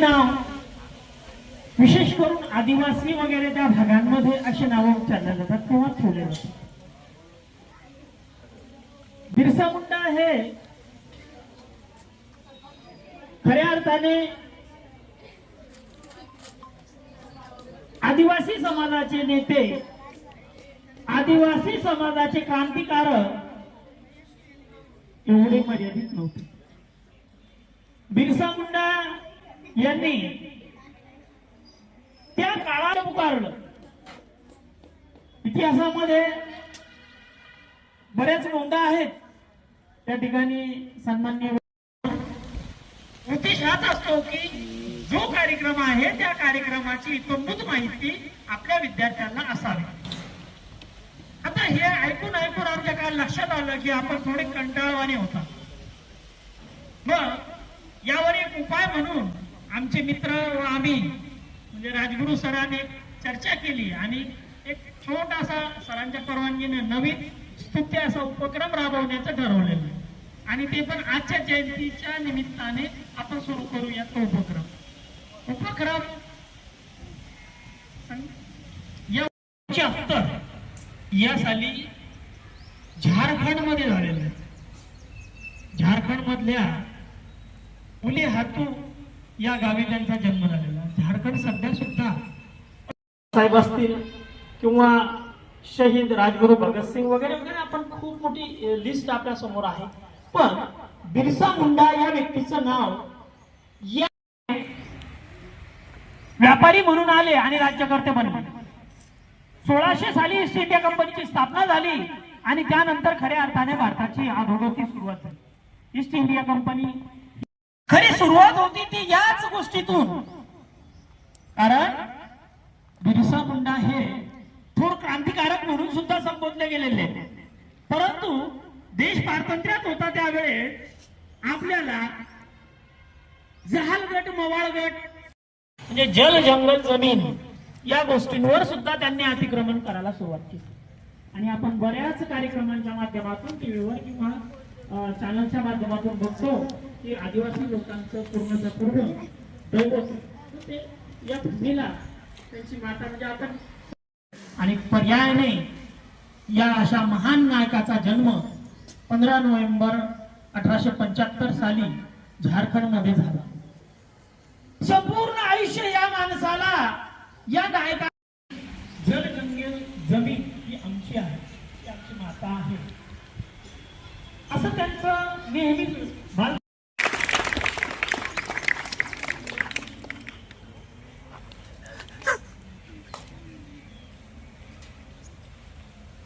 नाव. विशेष करून आदिवासी वगैरे त्या भागांमध्ये अशी नावं उच्चारल्या जातात तेव्हा ठेवले जातात. बिरसा मुंडा हे खऱ्या अर्थाने आदिवासी समाजाचे नेते आदिवासी समाजाचे क्रांतिकारक एवढे मर्यादित नव्हते. बिरसा मुंडा यांनी त्या काळाला पुकारलं. इतिहासामध्ये बऱ्याच नोंदा आहेत. त्या ठिकाणी सन्मान्य उद्देश हाच असतो की जो कार्यक्रम आहे त्या कार्यक्रमाची इतंभूत माहिती आपल्या विद्यार्थ्यांना असावी. आता हे ऐकून ऐकून आमच्या काय लक्षात आलं की आपण थोडे कंटाळवाने होता. मग यावर एक उपाय म्हणून आमचे मित्र व आम्ही म्हणजे राजगुरू सरांनी चर्चा केली आणि एक छोटासा सरांच्या परवानगीने नवीन स्तुत्य असा उपक्रम राबवण्याचं ठरवलेलं आहे. आणि ते पण आजच्या जयंतीच्या निमित्ताने आपण सुरू करूया तो उपक्रम. उपक्रम या पंच्याहत्तर या साली झारखंडमध्ये झालेलं आहे. झारखंड मधल्या उले हातू या गावी त्यांचा जन्म झालेला. झारखंड सध्या सुद्धा साहेब असतील किंवा शहीद राजगुरू भगतसिंग वगैरे वगैरे आपण खूप मोठी लिस्ट आपल्यासमोर आहे. पण बिरसा मुंडा या व्यक्तीचं नाव या व्यापारी म्हणून आले आणि राज्यकर्ते बनले. सोळाशे साली ईस्ट इंडिया कंपनीची स्थापना झाली आणि त्यानंतर खऱ्या अर्थाने भारताची अधोगती सुरुवात झाली. ईस्ट इंडिया कंपनी खरी सुरुवात होती ती याच गोष्टीतून. कारण बिरसा मुंडा हे थोर क्रांतिकारक म्हणून सुद्धा संबोधले गेलेले. परंतु देश पारतंत्र्यात होता त्यावेळेस आपल्याला जहाल गट मवाळ गट म्हणजे जल जंगल जमीन या गोष्टींवर सुद्धा त्यांनी अतिक्रमण करायला सुरुवात केली. आणि आपण बऱ्याच कार्यक्रमांच्या माध्यमातून टीव्हीवर किंवा चॅनलच्या माध्यमातून बघतो. की आदिवासी लोकांचं पूर्णच्या पूर्ण दैवत ते या भूमीला त्यांची माता म्हणजे आपण आणि पर्यायाने या अशा महान नायकाचा जन्म पंधरा नोव्हेंबर अठराशे पंच्याहत्तर साली झारखंडमध्ये झाला. संपूर्ण आयुष्य या माणसाला या नायका जल जंगल जमीन ही आमची आहे ती आमची माता आहे. असं त्यांचं नेहमीच भाल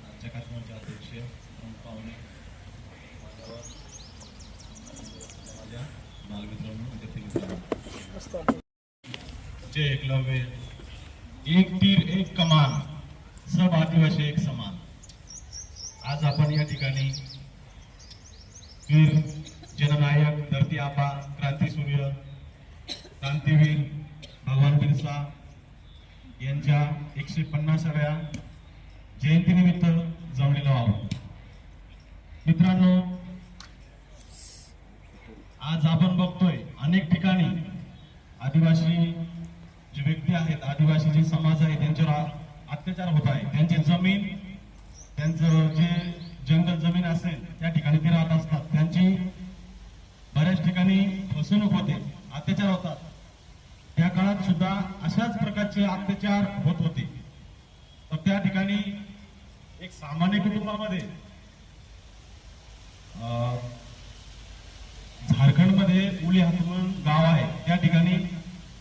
आजच्या कार्यक्रमाचे अध्यक्ष प्रमुख पाहुणे माझ्या बालमित्रांनो विद्यार्थी मित्रांनो जय एकलव्य। एक तीर एक कमान सब आदिवासी एक समान. आज आपण या ठिकाणी वीर जननायक धरती आबा क्रांतीसूर्य क्रांतीवीर भगवान बिरसा यांच्या एकशे पन्नासाव्या जयंतीनिमित्त जमलेलो आहोत. मित्रांनो आज आपण बघतोय अनेक ठिकाणी आदिवासी जे व्यक्ती आहेत आदिवासी जे समाज आहे त्यांच्यावर अत्याचार होत आहे. त्यांची जमीन त्यांचं जे जंगल जमीन असेल त्या ठिकाणी ते राहत असतात. त्यांची बऱ्याच ठिकाणी फसवणूक होते अत्याचार होतात. त्या काळात सुद्धा अशाच प्रकारचे अत्याचार होत होते. तर त्या ठिकाणी एक सामान्य कुटुंबामध्ये झारखंडमध्ये उली हातमन गाव आहे. त्या ठिकाणी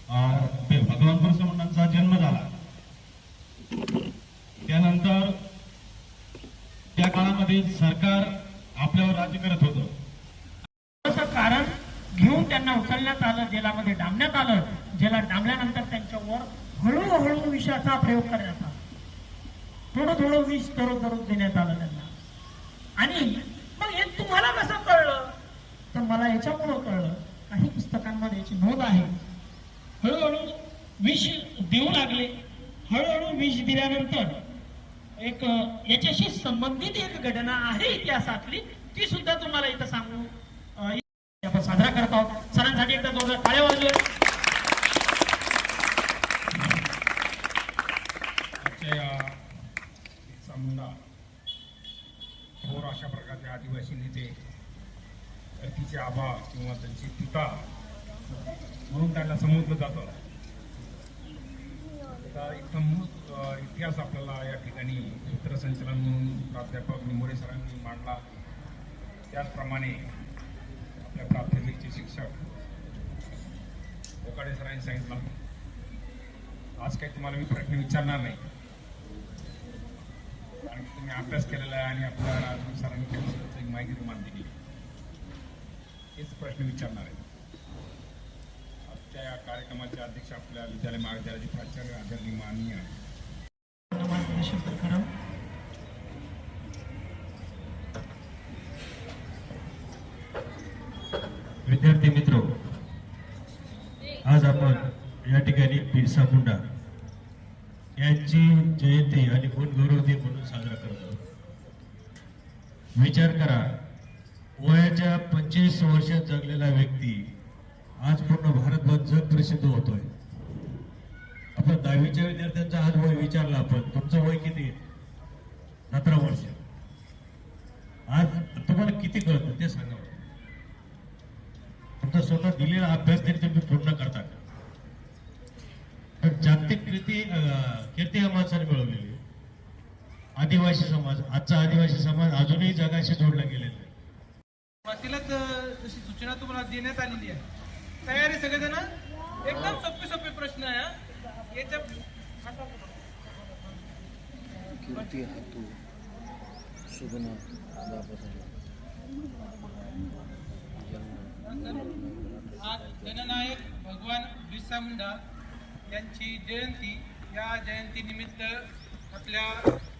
भगवान बिरसा मुंडांचा जन्म झाला. त्यानंतर त्या काळामध्ये सरकार आपल्यावर राज्य करत होतं. असं कारण घेऊन त्यांना उचलण्यात आलं जेलामध्ये डांबण्यात आलं जेला डांबल्यानंतर त्यांच्यावर हळूहळू विषाचा प्रयोग करण्यात आला. थोडं थोडं विष दररोज दररोज देण्यात आलं त्यांना. आणि मग हे तुम्हाला कसं कळलं? तर मला याच्यामुळं कळलं काही पुस्तकांमध्ये याची नोंद आहे. हळूहळू विष देऊ लागले. हळूहळू विष दिल्यानंतर एक याच्याशी संबंधित एक घटना आहे इतिहासातली ती सुद्धा तुम्हाला इथं सांगू आपण साजरा करत आहोत. सरांसाठी एकदा दोन टाळ्या वाजले आबा किंवा त्यांची पिता म्हणून त्यांना संबोधलं जातं. तर इथं इतिहास आपल्याला या ठिकाणी सूत्रसंचलन म्हणून प्राध्यापक निमोरे सरांनी मांडला. त्याचप्रमाणे आपल्या प्राथमिकचे शिक्षक कोकाडे सरांनी सांगितलं. आज काही तुम्हाला मी प्रश्न विचारणार नाही. कारण तुम्ही अभ्यास केलेला आहे आणि आपल्या सरांनी केलेलं एक माहिती तुम्हाला दिली हेच प्रश्न विचारणार आहे. आजच्या या कार्यक्रमाचे अध्यक्ष आपल्या विद्यालय महाविद्यालयाचे प्राचार्य आदरणीय माननीय विद्यार्थी मित्र आज आपण या ठिकाणी बिरसा मुंडा यांची जयंती आणि गुणगौरव दिन म्हणून साजरा करत आहोत. विचार करा वयाच्या पंचवीस वर्षात जगलेला व्यक्ती आज पूर्ण भारतभर जग प्रसिद्ध होतोय. आपण दहावीच्या विद्यार्थ्यांचा आज वय विचारला आपण तुमचं वय किती? सतरा वर्ष. आज तुम्हाला किती कळतं ते सांगा तुमचा स्वतः दिलेला अभ्यास तरी तुम्ही पूर्ण करता तर जागतिक कीर्ती कीर्ती या माणसाने मिळवलेली. आदिवासी समाज आजचा आदिवासी समाज अजूनही जगाशी जोडला गेलेला सुरुवातीलाच जशी सूचना तुम्हाला देण्यात आलेली आहे. तयारी सगळेजण? एकदम सोपे सोपे प्रश्न आहे. याच्या आज जननायक भगवान बिरसा मुंडा यांची जयंती या जयंतीनिमित्त आपल्या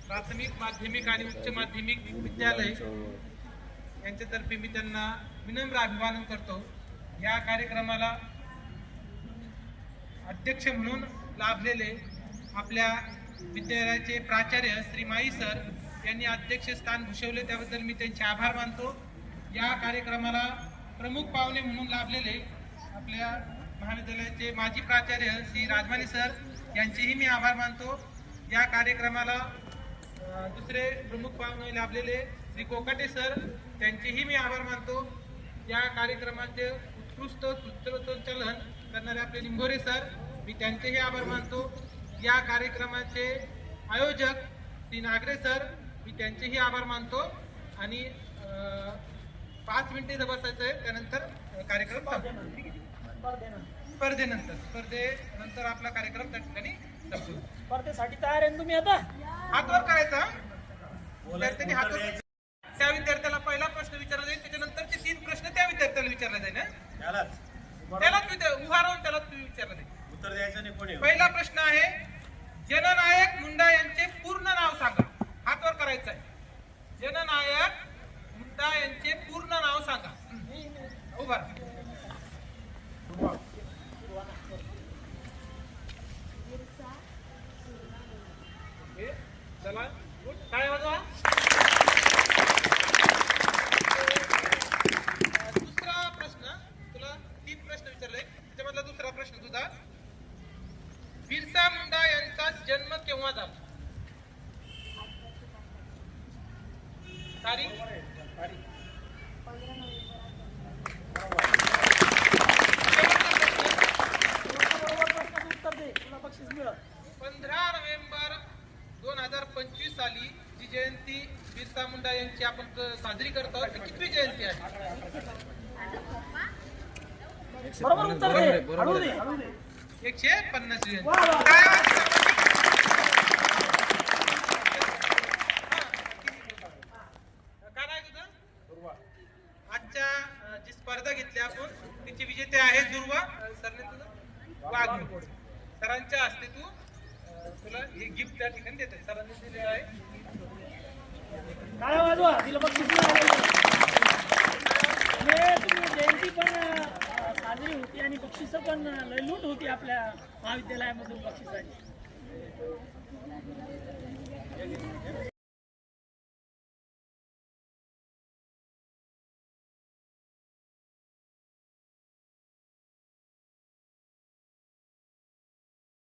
प्राथमिक माध्यमिक आणि उच्च माध्यमिक विद्यालय यांच्यातर्फे मी त्यांना विनम्र अभिवादन करतो. या कार्यक्रमाला अध्यक्ष म्हणून लाभलेले आपल्या विद्यालयाचे प्राचार्य श्री माई सर यांनी अध्यक्षस्थान भूषवले त्याबद्दल मी त्यांचे आभार मानतो. या कार्यक्रमाला प्रमुख पाहुणे म्हणून लाभलेले आपल्या महाविद्यालयाचे माजी प्राचार्य श्री राजवानी सर यांचेही मी आभार मानतो. या कार्यक्रमाला दुसरे प्रमुख पाहुणे लाभलेले श्री कोकाटे सर त्यांचेही मी आभार मानतो. या कार्यक्रमाचे उत्कृष्ट सूत्रसंचालन करणारे आपले निंभोरे सर मी त्यांचेही आभार मानतो. या कार्यक्रमाचे आयोजक श्री नागरे सर मी त्यांचेही आभार मानतो. आणि पाच मिनिटे बसायचं आहे त्यानंतर कार्यक्रम. स्पर्धेनंतर. स्पर्धेनंतर. आपला कार्यक्रम त्या ठिकाणी संपतो. स्पर्धेसाठी तयार आहे तुम्ही आता? हात वर करायचा विद्यार्थ्यांनी हात वर त्या विद्यार्थ्याला पहिला प्रश्न विचारला जाईल त्याच्यानंतरचे तीन प्रश्न त्या विद्यार्थ्याला विचारला जाईल हं? त्यालाच विद्या- उभा राहून त्याला विचारला जाईल उत्तर द्यायचं नाही कोणी पहिला प्रश्न आहे जननायक मुंडा यांचे पूर्ण नाव सांगा. हातवर करायचं आहे. जननायक मुंडा यांचे पूर्ण नाव सांगा. उभा चला गुड. टाळ्या वाजवा दुसरा प्रश्न तुला तीन प्रश्न विचारले त्याच्यामधला दुसरा प्रश्न तुझा बिरसा मुंडा यांचा जन्म केव्हा झाला? तारीख? पंधरा नोव्हेंबर दोन हजार पंचवीस साली जी जयंती बिरसा मुंडा यांची आपण साजरी करतो ती कितवी जयंती आहे? बरोबर उत्तर एकशे पन्नास आहे? आजच्या जी स्पर्धा घेतली आपण तिची विजेते आहे दुर्वा. सरने तुझं वाघ सरांच्या हस्ते तू तुला हे गिफ्ट त्या ठिकाणी देते सरांनी आहे. काय वाजवा? तिला बक्षीस मिळालं. आणि तुम्ही जयंती पण साजरी होती आणि बक्षिसं पण लय लूट होती आपल्या महाविद्यालयामधून बक्षिसांची.